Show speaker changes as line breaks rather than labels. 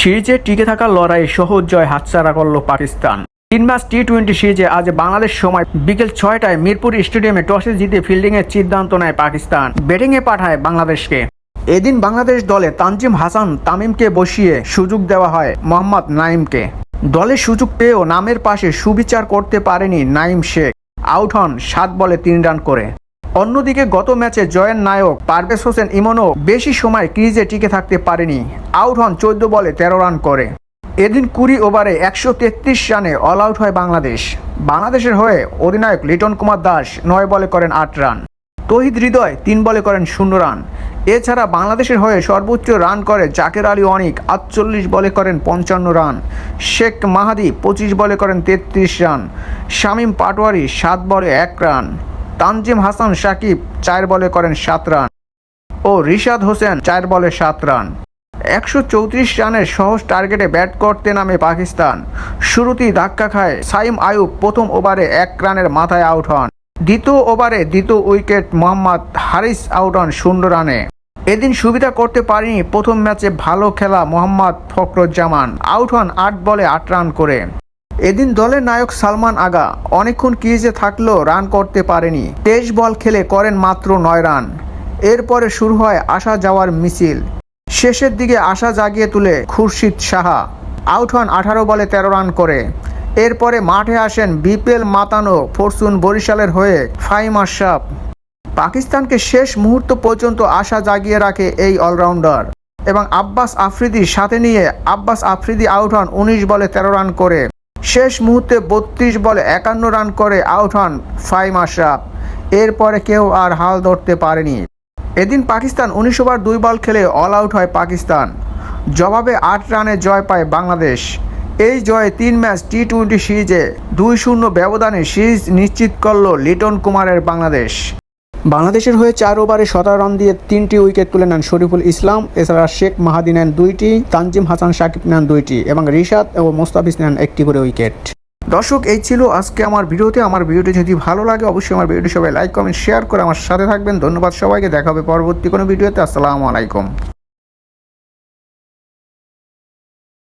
সিরিজে টিকে থাকার লড়াই সহজ জয় হাতছাড়া করল পাকিস্তান। তিন ম্যাচ টি টোয়েন্টি সিরিজে আজ বাংলাদেশ সময় বিকেল ছয়টায় মিরপুর স্টেডিয়ামে টসে জিতে ফিল্ডিংয়ের সিদ্ধান্ত নেয় পাকিস্তান। ব্যাটিংয়ে পাঠায় বাংলাদেশকে। এদিন বাংলাদেশ দলে তানজিম হাসান তামিমকে বসিয়ে সুযোগ দেওয়া হয় মোহাম্মদ নাইমকে দলের সুযোগ পেয়েও নামের পাশে সুবিচার করতে পারেনি নাইম শেখ। আউট হন সাত বলে তিন রান করে। অন্যদিকে গত ম্যাচে জয়ের নায়ক পারভেজ হোসেন ইমনও বেশি সময় ক্রিজে টিকে থাকতে পারেনি। আউট হন চোদ্দ বলে তেরো রান করে। এদিন কুড়ি ওভারে একশো তেত্রিশ রানে অল আউট হয় বাংলাদেশ। বাংলাদেশের হয়ে অধিনায়ক লিটন কুমার দাস নয় বলে করেন আট রান। তহিদ হৃদয় তিন বলে করেন শূন্য রান। এছাড়া বাংলাদেশের হয়ে সর্বোচ্চ রান করে জাকের আলী অনিক আটচল্লিশ বলে করেন পঞ্চান্ন রান। শেখ মাহাদি পঁচিশ বলে করেন তেত্রিশ রান। শামীম পাটোয়ারি সাত বলে এক রান। তানজিম হাসান সাকিব চার বলে করেন সাত রান ও রিশাদ হোসেন চার বলে সাত রান। একশো চৌত্রিশ রানের সহজ টার্গেটে ব্যাট করতে নামে পাকিস্তান। শুরুতেই ধাক্কা খায় সাইম আয়ুব, প্রথম ওভারে এক রানের মাথায় আউট হন। দ্বিতীয় ওভারে দ্বিতীয় উইকেট মোহাম্মদ হারিস আউট হন শূন্য রানে। এদিন সুবিধা করতে পারেনি প্রথম ম্যাচে ভালো খেলা মোহাম্মদ ফখরুজ্জামান। আউট হন আট বলে আট রান করে। এদিন দলের নায়ক সালমান আগা অনেকক্ষণ ক্রিজে থাকলেও রান করতে পারেনি। তেইশ বল খেলে করেন মাত্র নয় রান। এরপরে শুরু হয় আসা যাওয়ার মিছিল। শেষের দিকে আশা জাগিয়ে তুলে খুরশিদ সাহা। আউট হন আঠারো বলে তেরো রান করে। এরপরে মাঠে আসেন বিপিএল মাতানো ফরচুন বরিশালের হয়ে ফাইম আশরাফ পাকিস্তানকে শেষ মুহূর্ত পর্যন্ত আশা জাগিয়ে রাখে এই অলরাউন্ডার। এবং আব্বাস আফ্রিদি সাথে নিয়ে আব্বাস আফ্রিদি আউট হন উনিশ বলে তেরো রান করে। শেষ মুহূর্তে বত্রিশ বলে একান্ন রান করে আউট হন ফাইম আশরাফ। এরপরে কেউ আর হাল ধরতে পারেনি। এদিন পাকিস্তান উনিশ ওভার দুই বল খেলে অল আউট হয় পাকিস্তান। জবাবে আট রানে জয় পায় বাংলাদেশ। এই জয়ে তিন ম্যাচ টি টোয়েন্টি সিরিজে দুই শূন্য ব্যবধানে সিরিজ নিশ্চিত করল লিটন কুমারের বাংলাদেশ। বাংলাদেশের হয়ে চার ওভারে সতেরো রান দিয়ে তিনটি উইকেট তুলে নেন শরীফুল ইসলাম। এছাড়া শেখ মাহাদি নেন দুইটি, তানজিম হাসান সাকিব নেন দুইটি এবং রিশাদ ও মোস্তাফিজ নেন একটি করে উইকেট। দর্শক, এই ছিল আজকে আমার ভিডিওতে। আমার ভিডিওটি যদি ভালো লাগে, অবশ্যই আমার ভিডিওটি সবাই লাইক কমেন্ট শেয়ার করে আমার সাথে থাকবেন। ধন্যবাদ সবাইকে। দেখা হবে পরবর্তী কোনো ভিডিওতে। আসসালামু আলাইকুম।